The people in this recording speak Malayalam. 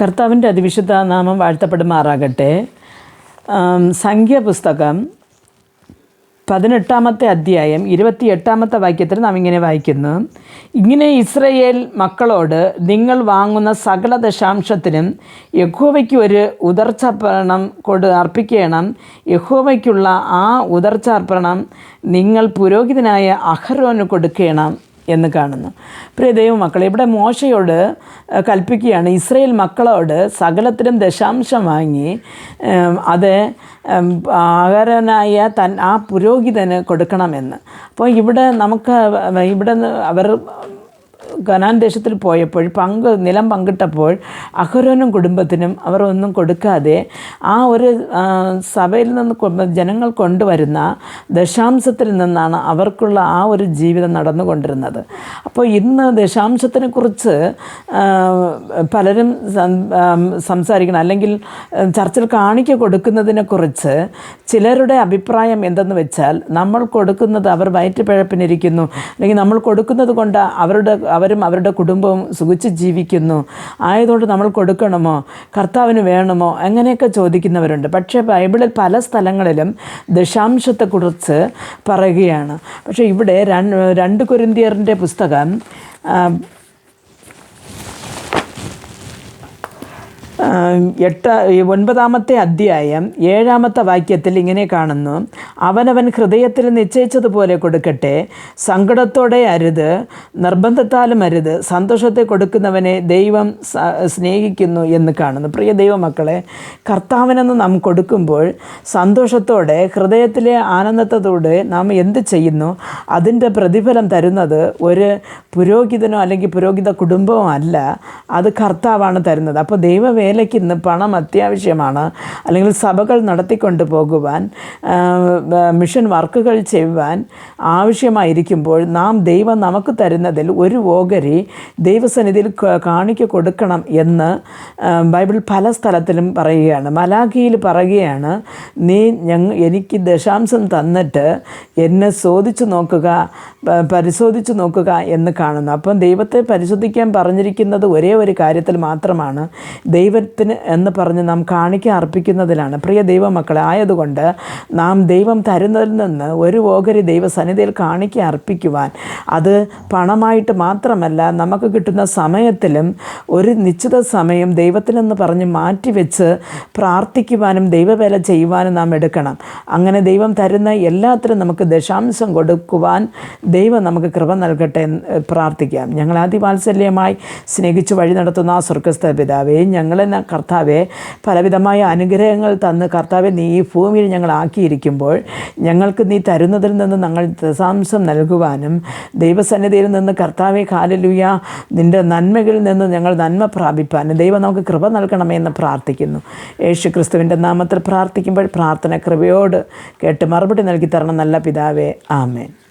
കർത്താവിന്റെ അതിവിശുദ്ധ നാമം വാഴ്ത്തപ്പെടുമാറാകട്ടെ സംഖ്യപുസ്തകം പതിനെട്ടാമത്തെ അധ്യായം ഇരുപത്തിയെട്ടാമത്തെ വാക്യത്തിൽ നാം ഇങ്ങനെ വായിക്കുന്നു. ഇങ്ങനെ ഇസ്രയേൽ മക്കളോട് നിങ്ങൾ വാങ്ങുന്ന സകല ദശാംശത്തിനും യഹോവയ്ക്ക് ഒരു ഉദർച്ചർപ്പണം കൊണ്ട് അർപ്പിക്കണം. യഹോവയ്ക്കുള്ള ആ ഉദർച്ചാർപ്പണം നിങ്ങൾ പുരോഹിതനായ അഹരോന് കൊടുക്കണം. എന്ന് കാണുന്നു. പ്രിയ ദൈവമക്കളെ ഇവിടെ മോശയോട് കൽപ്പിക്കുകയാണ്. ഇസ്രയേൽ മക്കളോട് സകലത്തിലും ദശാംശം വാങ്ങി അത് ആകാരനായ തൻ ആ പുരോഹിതന് കൊടുക്കണമെന്ന്. അപ്പോൾ ഇവിടെ നമുക്ക് ഇവിടെ അവർ കനാൻ ദേശത്തിൽ പോയപ്പോൾ പങ്ക് നിലം പങ്കിട്ടപ്പോൾ അഹരോനും കുടുംബത്തിനും അവർ ഒന്നും കൊടുക്കാതെ ആ ഒരു സഭയിൽ നിന്ന് ജനങ്ങൾ കൊണ്ടുവരുന്ന ദശാംശത്തിൽ നിന്നാണ് അവർക്കുള്ള ആ ഒരു ജീവിതം നടന്നുകൊണ്ടിരുന്നത്. അപ്പോൾ ഇന്ന് ദശാംശത്തിനെ കുറിച്ച് പലരും സംസാരിക്കണം. അല്ലെങ്കിൽ ചർച്ചിൽ കാണിക്ക കൊടുക്കുന്നതിനെക്കുറിച്ച് ചിലരുടെ അഭിപ്രായം എന്തെന്ന് വെച്ചാൽ നമ്മൾ കൊടുക്കുന്നത് അവർ വയറ്റുപിഴപ്പിനിരിക്കുന്നു അല്ലെങ്കിൽ നമ്മൾ കൊടുക്കുന്നത് കൊണ്ട് അവരുടെ അവരും അവരുടെ കുടുംബവും സുഖിച്ച് ജീവിക്കുന്നു. ആയതുകൊണ്ട് നമ്മൾ കൊടുക്കണമോ? കർത്താവിന് വേണമോ? അങ്ങനെയൊക്കെ ചോദിക്കുന്നവരുണ്ട്. പക്ഷേ ബൈബിളിൽ പല സ്ഥലങ്ങളിലും ദശാംശത്തെക്കുറിച്ച് പറയുകയാണ്. പക്ഷേ ഇവിടെ രണ്ട് കൊരിന്തിയറിന്റെ പുസ്തകം ആ, ആം, എട്ട് ഒൻപതാമത്തെ അധ്യായം ഏഴാമത്തെ വാക്യത്തിൽ ഇങ്ങനെ കാണുന്നു. അവനവൻ ഹൃദയത്തിൽ നിശ്ചയിച്ചതുപോലെ കൊടുക്കട്ടെ സങ്കടത്തോടെ അരുത് നിർബന്ധത്താലും അരുത് സന്തോഷത്തെ കൊടുക്കുന്നവനെ ദൈവം സ്നേഹിക്കുന്നു എന്ന് കാണുന്നു. പ്രിയ ദൈവമക്കളെ കർത്താവിനെന്ന് നാം കൊടുക്കുമ്പോൾ സന്തോഷത്തോടെ ഹൃദയത്തിലെ ആനന്ദത്തോടെ നാം എന്ത് ചെയ്യുന്നു? അതിന്റെ പ്രതിഫലം തരുന്നത് ഒരു പുരോഹിതനോ അല്ലെങ്കിൽ പുരോഹിത കുടുംബമോ അല്ല അത് കർത്താവാണ് തരുന്നത്. അപ്പോൾ ദൈവവേലയ്ക്ക് ഇന്ന് പണം അത്യാവശ്യമാണ്. അല്ലെങ്കിൽ സഭകൾ നടത്തിക്കൊണ്ട് പോകുവാൻ മിഷൻ വർക്കുകൾ ചെയ്യുവാൻ ആവശ്യമായിരിക്കുമ്പോൾ നാം ദൈവം നമുക്ക് തരുന്നതിൽ ഒരു ഓഹരി ദൈവസന്നിധിയിൽ കാണിക്ക കൊടുക്കണം എന്ന് ബൈബിൾ പല സ്ഥലത്തിലും പറയുകയാണ്. മലാഖിയിൽ പറയുകയാണ് നീ ഞങ്ങ എനിക്ക് ദശാംശം തന്നിട്ട് എന്നെ ചോദിച്ചു നോക്കുക പരിശോധിച്ച് നോക്കുക എന്ന് കാണുന്നു. അപ്പം ദൈവത്തെ പരിശോധിക്കാൻ പറഞ്ഞിരിക്കുന്നത് ഒരേ ഒരു കാര്യത്തിൽ മാത്രമാണ്. ദൈവത്തിന് എന്ന് പറഞ്ഞ് നാം കാണിക്ക അർപ്പിക്കുന്നതിലാണ്. പ്രിയ ദൈവമക്കളെ ആയതുകൊണ്ട് നാം ദൈവം തരുന്നതിൽ നിന്ന് ഒരു ഓഹരി ദൈവസന്നിധിയിൽ കാണിക്ക അർപ്പിക്കുവാൻ അത് പണമായിട്ട് മാത്രമല്ല നമുക്ക് കിട്ടുന്ന സമയത്തിലും ഒരു നിശ്ചിത സമയം ദൈവത്തിനെന്ന് പറഞ്ഞ് മാറ്റിവെച്ച് പ്രാർത്ഥിക്കുവാനും ദൈവവേല ചെയ്യുവാനും നാം എടുക്കണം. അങ്ങനെ ദൈവം തരുന്ന എല്ലാത്തിനും നമുക്ക് ദശാംശം കൊടുക്കുവാൻ ദൈവം നമുക്ക് കൃപ നൽകട്ടെ പ്രാർത്ഥിക്കാം. ഞങ്ങൾ അതിവാത്സല്യമായി സ്നേഹിച്ച് വഴി നടത്തുന്ന ആ സ്വർഗസ്ഥ പിതാവേ ഞങ്ങളെ ന- കർത്താവെ പലവിധമായ അനുഗ്രഹങ്ങൾ തന്ന് കർത്താവെ നീ ഈ ഭൂമിയിൽ ഞങ്ങൾ ആക്കിയിരിക്കുമ്പോൾ ഞങ്ങൾക്ക് നീ തരുന്നതിൽ നിന്ന് ഞങ്ങൾ ദശാംശം നൽകുവാനും ദൈവസന്നിധിയിൽ നിന്ന് കർത്താവെ കാലലുയ നിന്റെ നന്മകളിൽ നിന്ന് ഞങ്ങൾ നന്മ പ്രാപിപ്പാനും ദൈവം നമുക്ക് കൃപ നൽകണമെന്ന് പ്രാർത്ഥിക്കുന്നു. യേശു ക്രിസ്തുവിന്റെ നാമത്തിൽ പ്രാർത്ഥിക്കുമ്പോൾ പ്രാർത്ഥന കൃപയോട് കേട്ട് മറുപടി നൽകി തരണം നല്ല പിതാവേ. ആമേൻ.